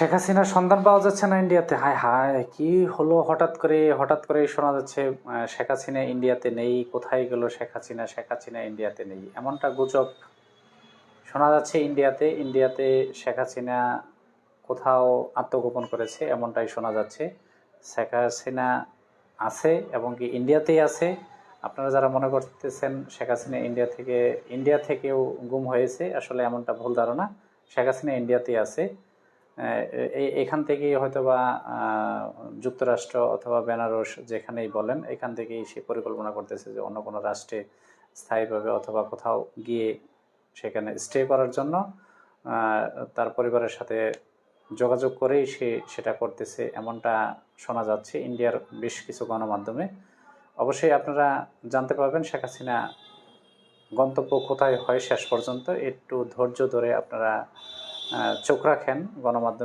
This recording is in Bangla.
শেখ হাসিনার সন্ধান পাওয়া যাচ্ছে না ইন্ডিয়াতে। হায় হায়, কি হলো হঠাৎ করে? হঠাৎ করে শোনা যাচ্ছে শেখ হাসিনা ইন্ডিয়াতে নেই, কোথায় গেল শেখ হাসিনা? শেখ হাসিনা ইন্ডিয়াতে নেই। এমনটা গুজব শোনা যাচ্ছে ইন্ডিয়াতে। ইন্ডিয়াতে শেখ হাসিনা কোথাও আত্মগোপন করেছে, এমনটাই শোনা যাচ্ছে। শেখ হাসিনা আছে এবং কি ইন্ডিয়াতেই আছে। আপনারা যারা মনে করতেছেন শেখ হাসিনা ইন্ডিয়া থেকে, ইন্ডিয়া থেকেও গুম হয়েছে, আসলে এমনটা ভুল ধারণা। শেখ হাসিনা ইন্ডিয়াতেই আছে। এখান থেকেই হয়তোবা যুক্তরাষ্ট্র অথবা বেনারস যেখানেই বলেন, এখান থেকেই সে পরিকল্পনা করতেছে যে অন্য কোনো রাষ্ট্রে স্থায়ীভাবে অথবা কোথাও গিয়ে সেখানে স্টে করার জন্য তার পরিবারের সাথে যোগাযোগ করেই সে সেটা করতেছে এমনটা শোনা যাচ্ছে ইন্ডিয়ার বেশ কিছু গণমাধ্যমে। অবশ্যই আপনারা জানতে পারবেন শেখ হাসিনা গন্তব্য কোথায় হয় শেষ পর্যন্ত। একটু ধৈর্য ধরে আপনারা চোখ রাখেন গণমাধ্যমে।